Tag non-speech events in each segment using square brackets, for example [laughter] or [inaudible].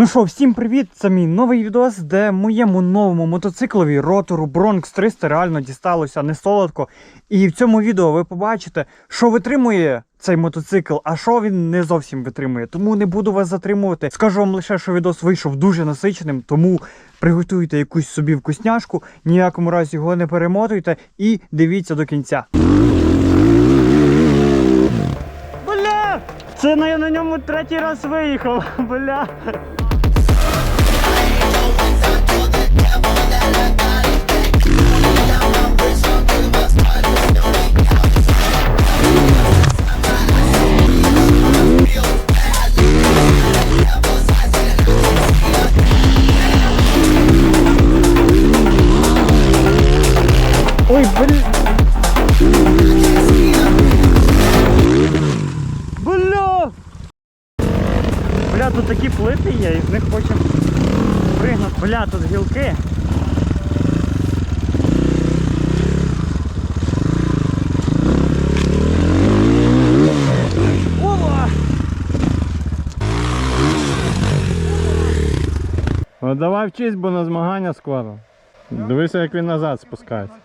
Ну що, всім привіт! Це мій новий відос, де моєму новому мотоциклові ротору Bronx 300 реально дісталося не солодко. І в цьому відео ви побачите, що витримує цей мотоцикл, а що він не зовсім витримує. Тому не буду вас затримувати. Скажу вам лише, що відос вийшов дуже насиченим, тому приготуйте якусь собі вкусняшку, ніякому разі його не перемотуйте і дивіться до кінця. Бля! Це я на ньому третій раз виїхав. [laughs] Бля. Ой, блін. Бля! Бля, тут такі плити є, і з них хочемо пригнути. Бля, тут гілки. Ну давай вчись, бо на змагання скоро. Дивися, як він назад спускається.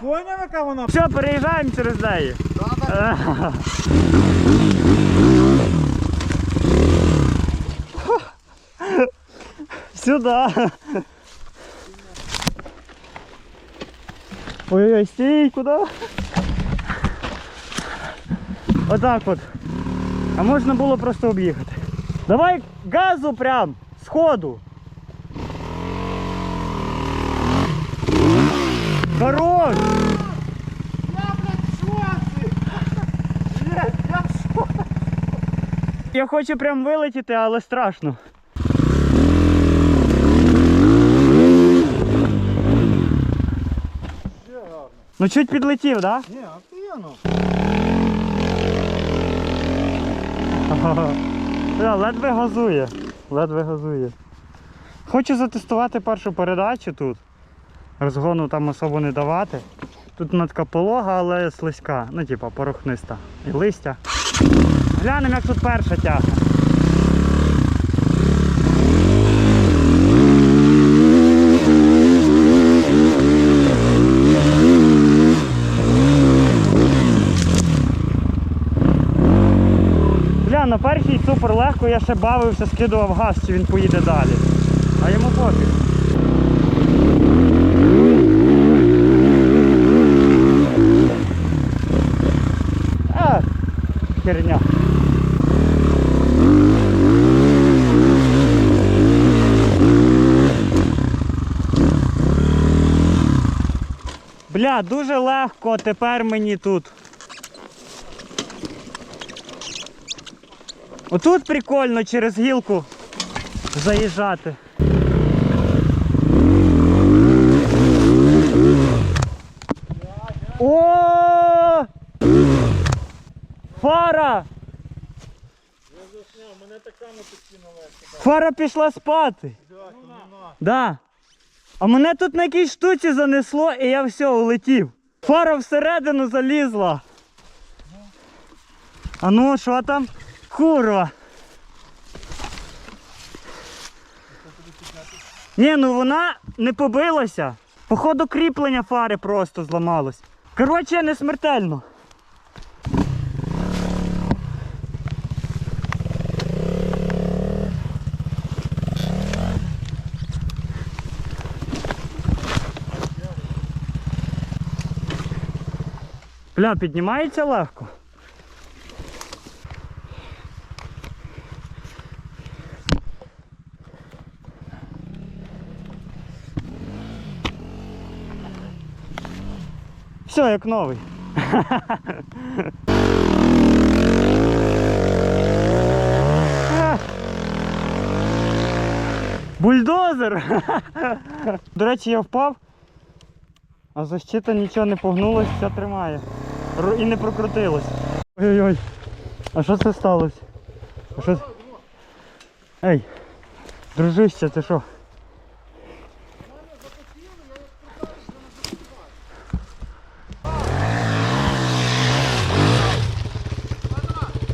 поняв, яка вона? Все, переїжджаємо через неї. [laughs] Сюда. Ой-ой, стій, куди? Отак от. А можна було просто об'їхати. Давай газу прям, сходу. Хорош! Я хочу прям вилетіти, але страшно. Ну чуть підлетів, так? Ні, охуєнно. [laughs] Да? ледве газує. Ледве газує. Хочу затестувати першу передачу тут. Розгону там особо не давати. Тут вона така полога, але слизька. Ну, типа порохниста. І листя. Глянемо, як тут перша тягне. На першій супер легко, я ще бавився, скидував газ, чи він поїде далі. А йому пофіг. Херня. Бля, дуже легко тепер мені тут. Отут прикольно через гілку заїжджати. О! Фара! Я засняв, мене так само підкинули. Фара пішла спати. Да. А мене тут на якійсь штуці занесло і я все, улетів. Фара всередину залізла. А ну, що там? Курва. Ні, ну вона не побилася. Походу кріплення фари просто зламалось. Коротше, не смертельно. Бля, піднімається легко. Все, як новий. [laughs] Бульдозер! [laughs] До речі, я впав А защита нічого не погнулась, все тримає. І не прокрутилось. Ой-ой-ой. А що це сталося? А що... Ей, дружище, ти що?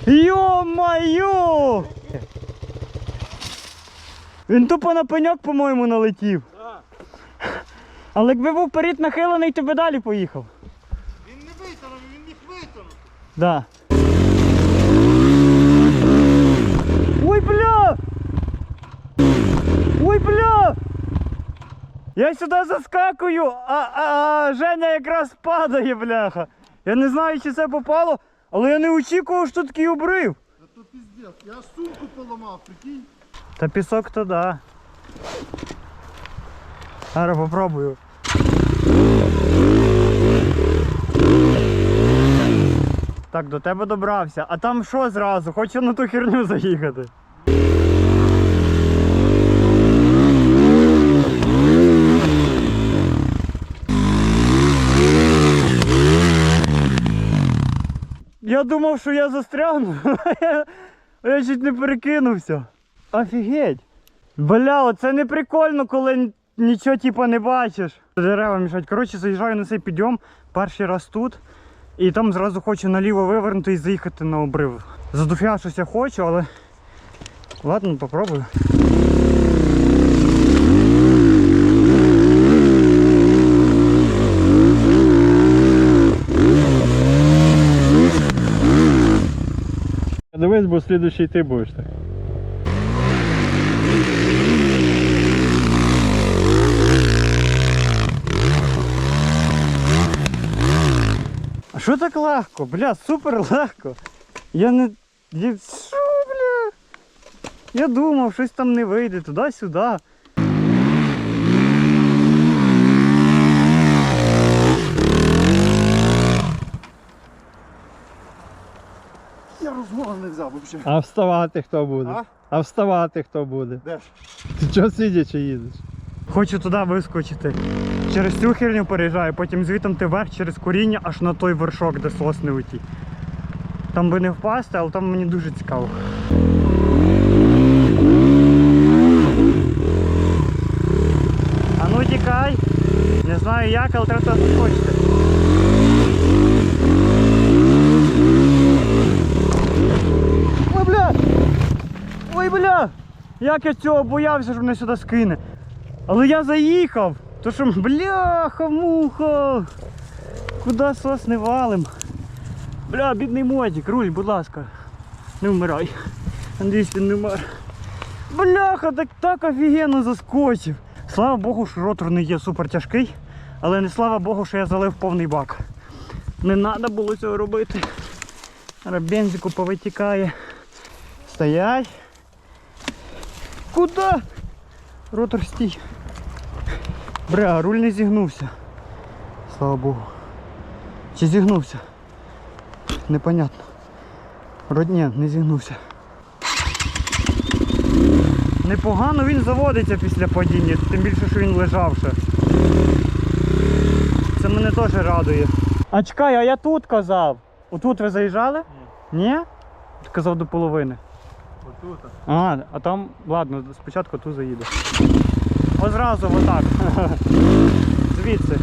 Йо-майо! Він тупо на пеньок, по-моєму, налетів. Але якби був вперед нахилений, ти би далі поїхав. Він не витягнув, він міг витягнути. Да. Ой, бля! Ой, бля! Я сюди заскакую, а, а, а Женя якраз падає, бляха. Я не знаю, чи це попало, але я не очікував, що такий обрив. Та то піздець. Я сумку поламав, прикинь. Та пісок то да. Зараз попробую. Так, до тебе добрався. А там що зразу? Хочу на ту херню заїхати. Я думав, що я застрягну. [laughs] а Я чуть не перекинувся. Офігеть. Бля, оце не прикольно, коли нічого типу не бачиш. Дерева мішать. Коротше, заїжджаю на цей підйом, перший раз тут. І там зразу хочу наліво вивернути і заїхати на обрив. Задуфя щось я хочу, але. Ладно, попробую. Дивись, бо слідущий ти будеш так. А що так легко? Бля, супер легко. Я не. Я... Що, бля? Я думав, щось там не вийде, туди-сюди. Я розгон не взяв взагалі. А вставати хто буде? А? А вставати хто буде? Де ж? Ти чого сидячи їдеш? Хочу туди вискочити. Через цю херню переїжджаю, потім звітом ти вверх через коріння аж на той вершок, де сосни оті. Там би не впасти, але там мені дуже цікаво. А ну тікай. Не знаю як, але треба заскочити. Ой, бля! Ой, бля! Як я цього боявся, що мене сюди скине. Але я заїхав. То що, бляха, муха. Куди сосни валим? Бля, бідний модік, руль, будь ласка. Не вмирай. Надіюсь, він не вмер. Бляха, так так офігенно заскочив. Слава Богу, що ротор не є супер тяжкий, але не слава Богу, що я залив повний бак. Не треба було цього робити. Бензику повитікає. Стоять. Куда? Ротор стій. Бля, руль не зігнувся. Слава Богу. Чи зігнувся? Непонятно. Вроді ні, не зігнувся. Непогано він заводиться після падіння, тим більше, що він лежав ще. Це мене теж радує. А чекай, а я тут казав. Отут ви заїжджали? Ні. Ні? Ти казав до половини. Отут. А, а там, ладно, спочатку ту заїду. Ось зразу отак. [laughs] Звідси.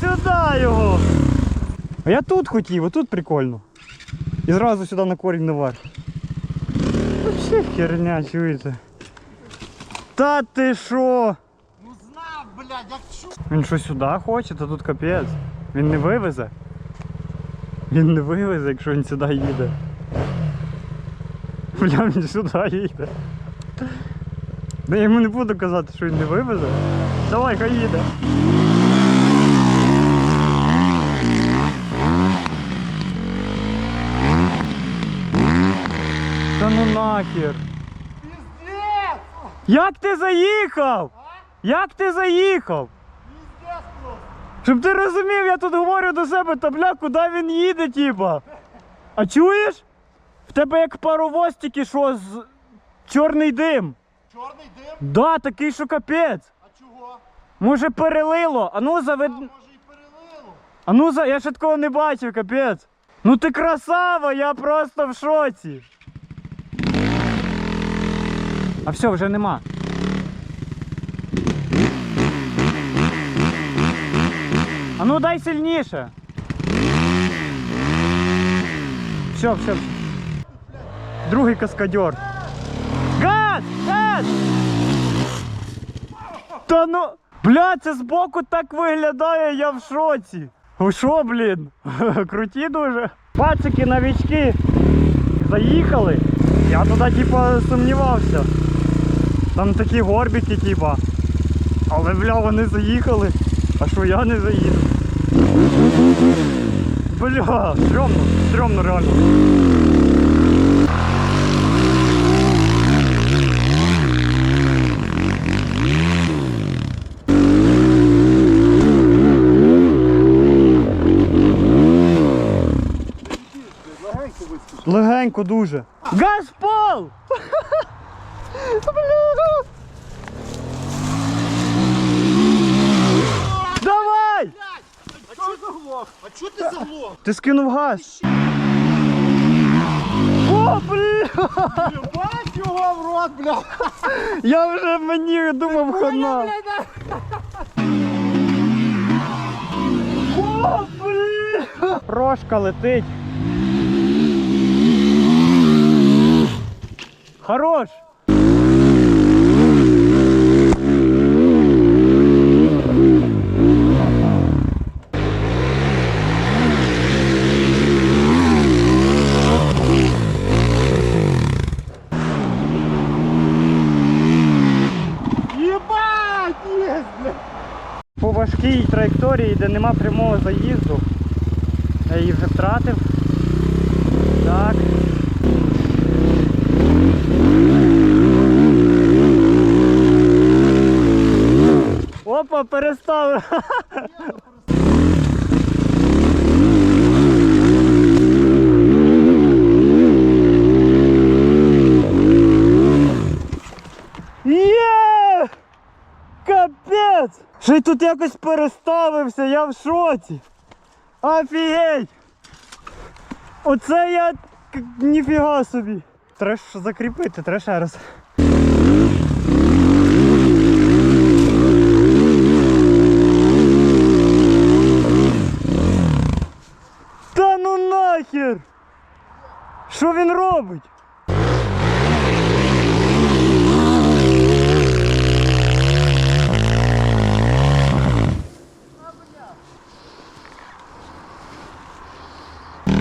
Сюди його! А я тут хотів, отут прикольно. І зразу сюди на корінь наверх. Вообще херня, чуєте? Та ти що? Ну знав, блядь, як чу. Він що сюди хоче, то тут капець. Він не вивезе. Він не вивезе, якщо він сюди їде. Бля, він сюди їде. Да я йому не буду казати, що він не вивезе. Давай, хай їде. Та ну нахер. Піздець! Як ти заїхав? Як ти заїхав? Щоб ти розумів, я тут говорю до себе, та бля, куди він їде, типа. А чуєш? В тебе як паровоз тільки що з чорний дим. Чорний дим? Да, такий, що капець. А чого? Може перелило? А ну завед... А може і перелило? А ну за. Я ще такого не бачив, капець. Ну ти красава, я просто в шоці. А все, вже нема. А ну дай сильніше. Все, все, все. Другий каскадер. Газ! Газ! Та ну. Бля, це збоку так виглядає, я в шоці. Ви що, блін? [laughs] Круті дуже. Пацики, новички заїхали. Я туди типа сумнівався. Там такі горбики, типа. Але бля, вони заїхали. А що я не заїду? Бля, стрьомно, стрьомно реально. Легенько дуже. Газ в пол! [laughs] Бля! Давай! А чого заглох? А чого ти заглох? Ти скинув газ. О, бля! Бать його в рот, бля! Я вже мені думав хана. О, бля! Прошка летить. Хорош! Єбать! Є, бля! Важкій траєкторії, де нема прямого заїзду. Я її вже втратив. Так. Опа, перестав. [laughs] Є! Капець! Ще й тут якось переставився, я в шоці. Офігеть! Оце я ніфіга собі. Треба ж закріпити, треба ще раз. Та ну нахер! Що він робить?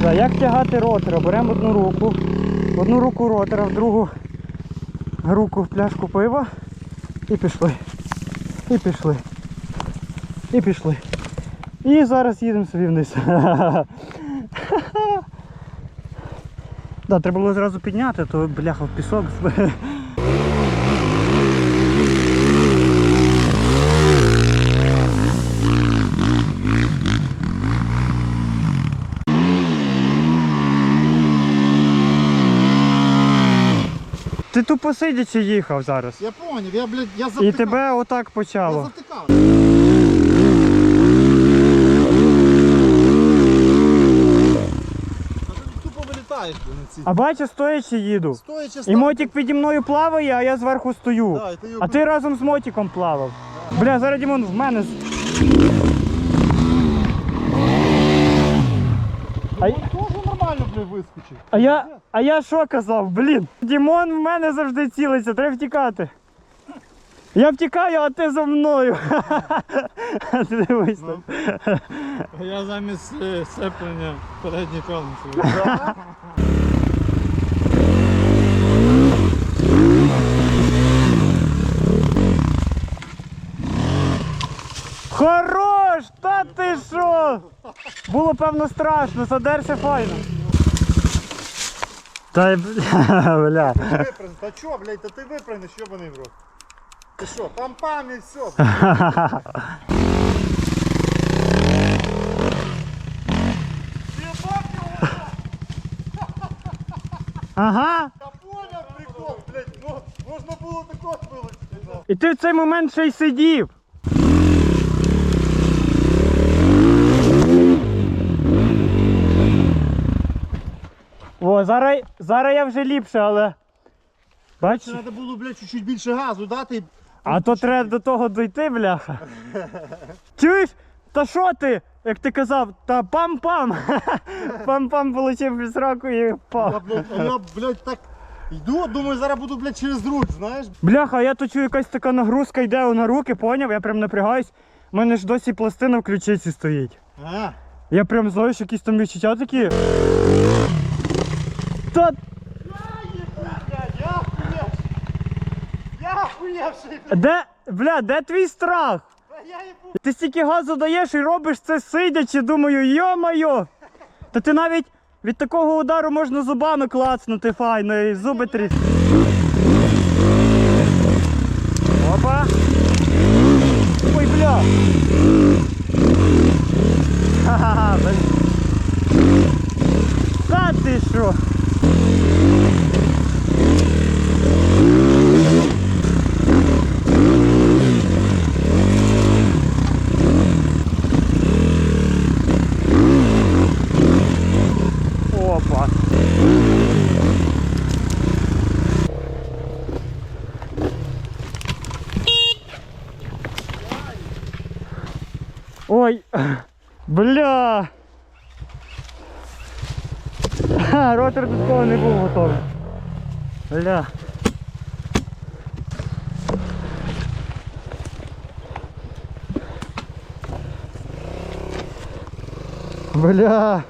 Так, як тягати ротора? Беремо одну руку, одну руку ротора, в другу руку в пляшку пива і пішли. І пішли. І пішли. І зараз їдемо собі вниз. [laughs] Да, треба було зразу підняти, то бляха в пісок. [laughs] Ти тупо сидячи їхав зараз. Я поняв, я, блядь, я завтикав. І тебе отак Я почало. завтикав. Та ти тупо вилітаєш, блядь, на ці. А бачиш, стоячи їду. Стоячи І мотик піді мною плаває, а я зверху стою. Да, і ти його А ти разом з мотиком плавав. Бля, зараз Дімон в мене. з- А, й- Він теж нормально, блядь, вискочив. а я. А я що казав? Блін. Дімон в мене завжди цілиться, треба втікати. Я втікаю, а ти за мною. Ти [laughs] дивись там. Я замість е, сцеплення передній тормоз. Хорош! Та ти що? Було певно страшно, задерся файно. Та й [laughs] бля. Та чо, блядь, та ти випрыгнеш, йобаний в рот. Ти що, там пам і все. Ага. Я понял прикол, блядь, ну, можна було тако вилучити. І ти в цей момент ще й сидів. О, зараз, зараз я вже ліпше, але. Бачиш? Треба було, блядь, чуть-чуть більше газу дати. А то треба до того дойти, бляха. Чуєш? Та що ти? Як ти казав, та пам-пам. [laughs] Пам-пам получив без року і Я, блядь, а я, блядь, так йду, думаю, зараз буду, блядь, через руль, знаєш. Бляха, я то чую, якась така нагрузка йде на руки, поняв? Я прям напрягаюсь. У мене ж досі пластина в ключиці стоїть. А, Я прям знаєш, якісь там відчуття такі. Та. Де, бля, де твій страх? Ти стільки газу даєш і робиш це сидячи, думаю, йо-моє. Та ти навіть від такого удару можна зубами клацнути файно і зуби тріс. Опа. Ой, бля. Ха-ха-ха. Та ти що? Опа. Ой, бля. Ротор до такого не був готовий. Бля. Бля.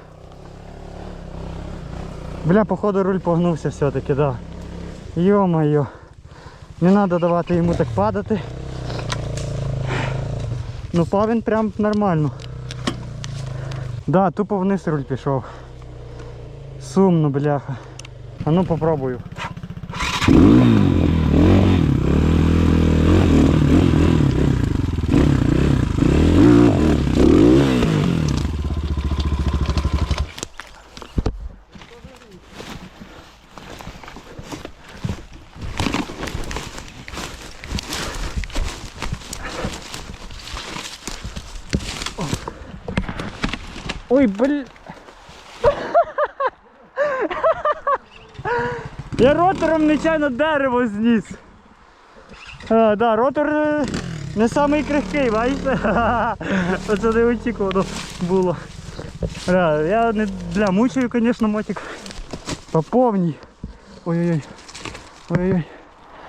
Бля, походу руль погнувся все-таки, да. Йо-моє. Не треба давати йому так падати. Ну пав він прям нормально. Да, тупо вниз руль пішов. Сумно, бляха. А ну попробую. Ой, блин. Нечайно дерево зніс. А, да, ротор е, не самий крихкий, бачите? [laughs] Оце не очікувано було. Бля, я не бля, мучаю, звісно, мотик. По повній. Ой-ой-ой. Ой-ой.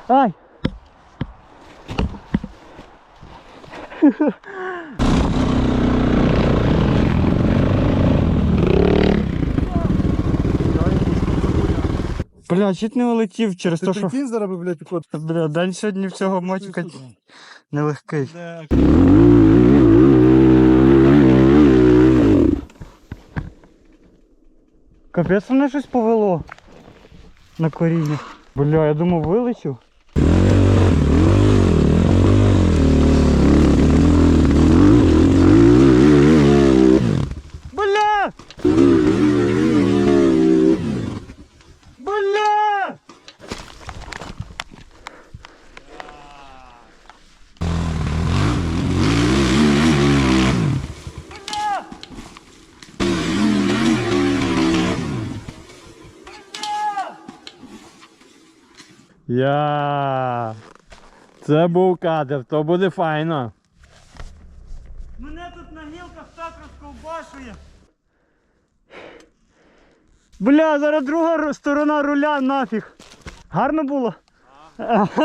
Ай! Бля, чуть не улетів через те, що. прикинь зараз, блядь, ход. Бля, день сьогодні в цього мотика нелегкий. Капець мене щось повело на коріння. Бля, я думав вилечу. Я. Це був кадр, то буде файно. Мене тут на гілках так розковбашує. Бля, зараз друга сторона руля нафіг. Гарно було? [laughs]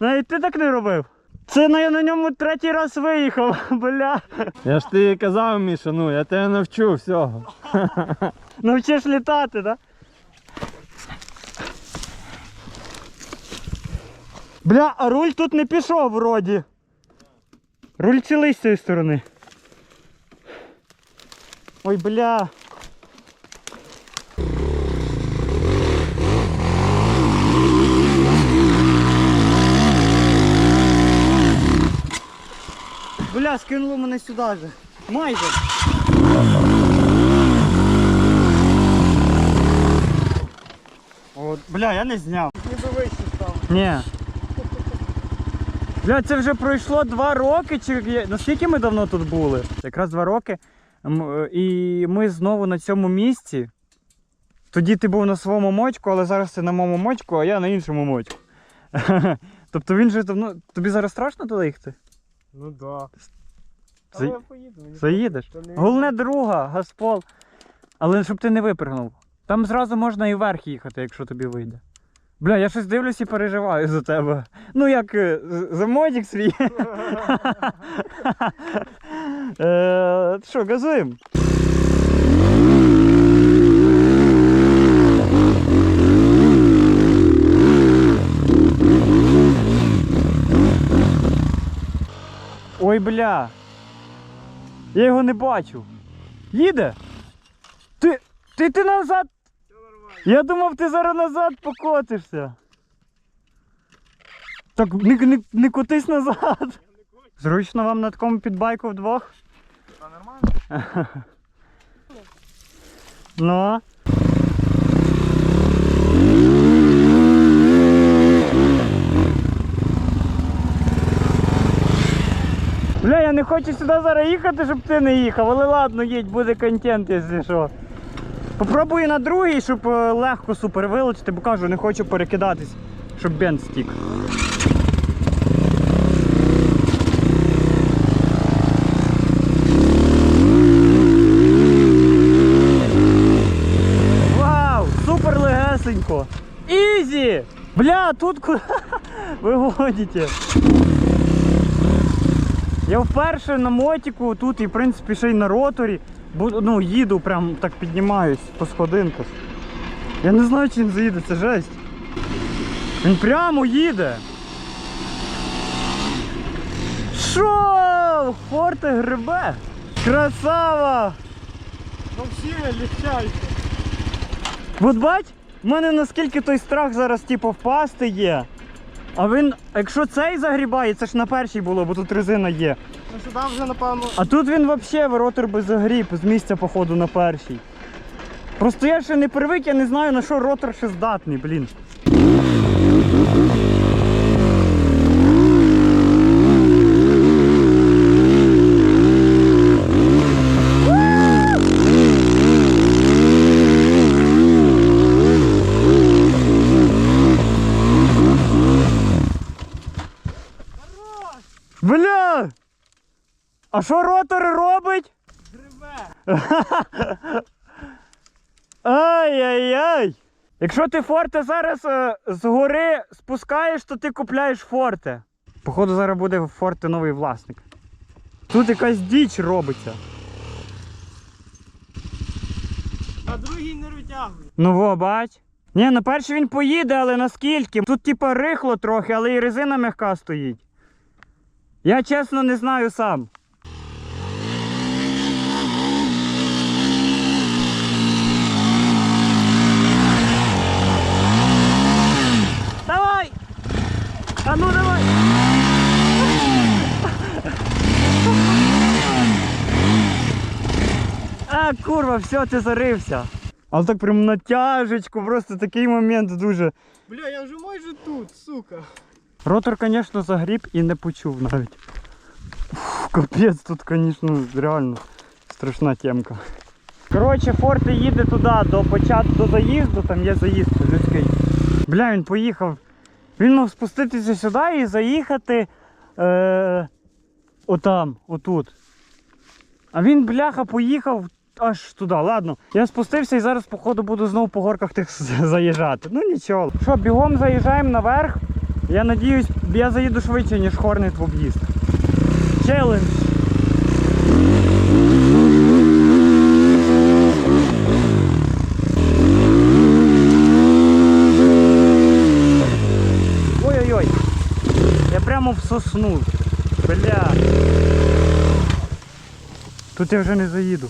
Навіть ти так не робив. Це на, я на ньому третій раз виїхав, [laughs] бля. Я ж тобі казав, Міша, ну я тебе навчу всього. [laughs] Навчиш літати, да? Бля, а руль тут не пішов вроді. Руль цілий з цієї сторони. Ой, бля. Бля, скинуло мене сюди же. Майже. от. Бля, я не зняв. Ніби вище став. Ні. Бля, це вже пройшло два роки. Чи наскільки ми давно тут були? Якраз два роки. Е, І ми знову на цьому місці. Тоді ти був на своєму мочку, але зараз ти на моєму мочку, а я на іншому мочку. [laughs] Тобто він же давно. Тобі зараз страшно туди їхати? Ну да. Але я поїду. Заїдеш? Головне друга, Гаспол. Але щоб ти не випрыгнув. Там зразу можна і вверх їхати, якщо тобі вийде. Бля, я щось дивлюсь і переживаю за тебе. Ну як е, за модік свій. [laughs] Е, Що, газуємо? Ой, бля. Я його не бачу. Їде? Ти. Ти ти назад. Я думав, ти зараз назад покотишся. Так не, не, не котись назад. Зручно вам на такому підбайку вдвох? Та нормально? [laughs] Ну. Бля, я не хочу сюди зараз їхати, щоб ти не їхав, але ладно, їдь, буде контент, якщо що. Попробую на другий, щоб е, легко супер вилучити, бо кажу, не хочу перекидатись, щоб бенз стік. Вау! Супер легесенько! Ізі! Бля, тут ку- [laughs] ви гоните. Я вперше на мотику тут і в принципі ще й на роторі. Ну, їду, прям так піднімаюсь по сходинках. Я не знаю, чи він заїде, це жесть. Він прямо їде. Шо? Форте грибе! Красава! Вообще легчайше. От бач, в мене наскільки той страх зараз типу впасти є. А він, якщо цей загрібає, це ж на першій було, бо тут резина є. Сюди вже напевно. А тут він взагалі ротор би загріб з місця походу на першій. Просто я ще не привик, я не знаю на що ротор ще здатний, блін. Бля! А що ротор робить? Грибе. Ай-яй-яй! Якщо ти форте зараз е, згори спускаєш, то ти купляєш форте. Походу, зараз буде форте новий власник. Тут якась діч робиться. А другий не витягує. Ну во, бач. Ні, на перший він поїде, але наскільки? Тут типа рихло трохи, але і резина м'яка стоїть. Я чесно не знаю сам. Давай! А ну давай! А, курва, все, ти зарився. Але так прям натяжечку, просто такий момент дуже. Бля, я вже майже тут, сука. Ротор, звісно, загріб і не почув навіть. Капець, тут, звісно, реально страшна темка. Коротше, Форте їде туди до початку до заїзду, там є заїзд людський. Бля, він поїхав. Він мав спуститися сюди і заїхати е, отам, отут. А він, бляха, поїхав аж туди. Ладно. Я спустився і зараз, походу, буду знову по горках тих заїжджати. Ну нічого. Що, бігом заїжджаємо наверх. Я надіюсь, я заїду швидше, ніж Хорнет в об'їзд. Челендж. Ой-ой-ой. Я прямо в сосну. Бля. Тут я вже не заїду.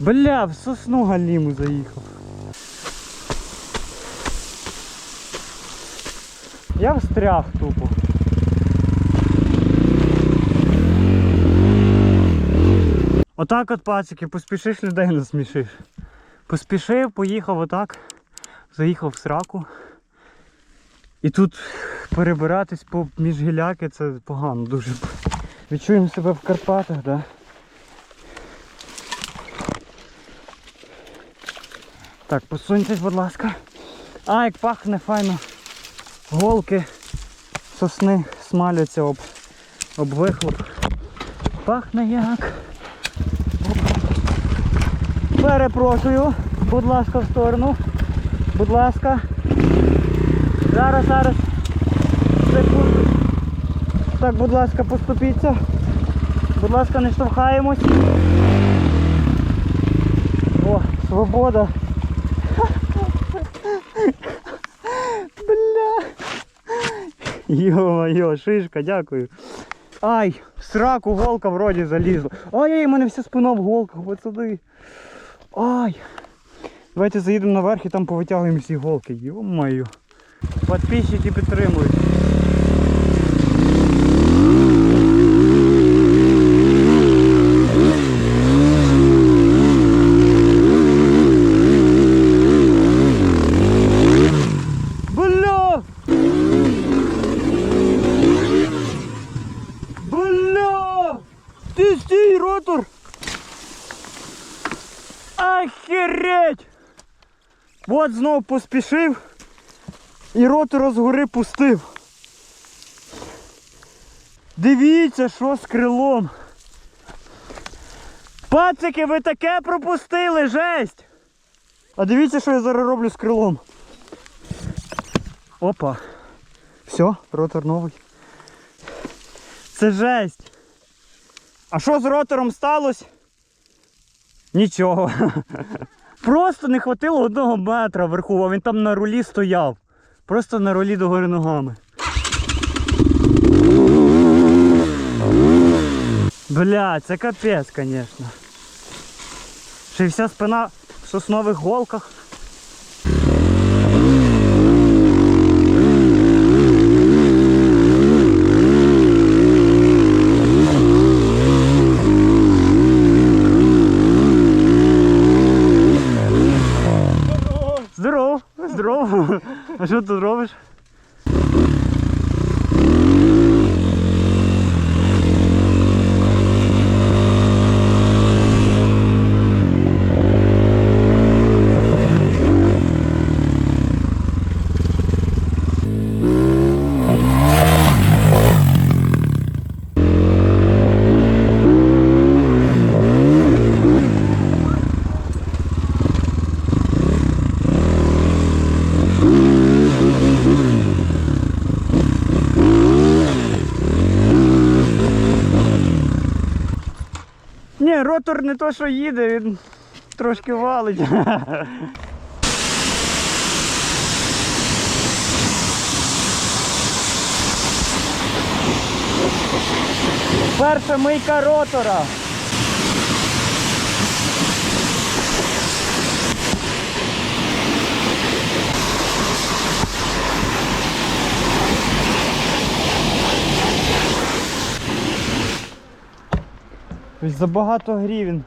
Бля, в сосну галіму заїхав. Я встряг тупо. Отак от пацики, поспішиш людей насмішиш. Поспішив, поїхав отак. заїхав в сраку. І тут перебиратись по між гіляки це погано дуже. Відчуємо себе в Карпатах, да? Так, посуньтесь, будь ласка. А, як пахне файно. Голки сосни смаляться об, об вихлоп. Пахне як. Перепрошую, будь ласка, в сторону. Будь ласка. Зараз, зараз. Секунду. Так, будь ласка, поступіться. Будь ласка, не штовхаємось. О, свобода. Бля. Йо-йо, шишка, дякую. Ай, сраку голка вроді залізла. Ай, у мене вся спина в голках, пацани. Ай. Давайте заїдемо наверх і там повитягуємо всі голки. Йо-моє. Подписчики підтримують. Бля! Бля! Ти стій, ротор! Охереть! От знов поспішив І ротора згори пустив. Дивіться, що з крилом. Пацики, ви таке пропустили, жесть! А дивіться, що я зараз роблю з крилом. Опа. Все, ротор новий. Це жесть. А що з ротором сталося? Нічого. [laughs] Просто не хватило одного метра вверху, а він там на рулі стояв. Просто на ролі догори ногами. Бля, це капець, звісно. Ще вся спина в соснових голках. А що ти робиш? Ні, ротор не то, що їде, він трошки валить. Перша мийка ротора. Ось забагато грівень.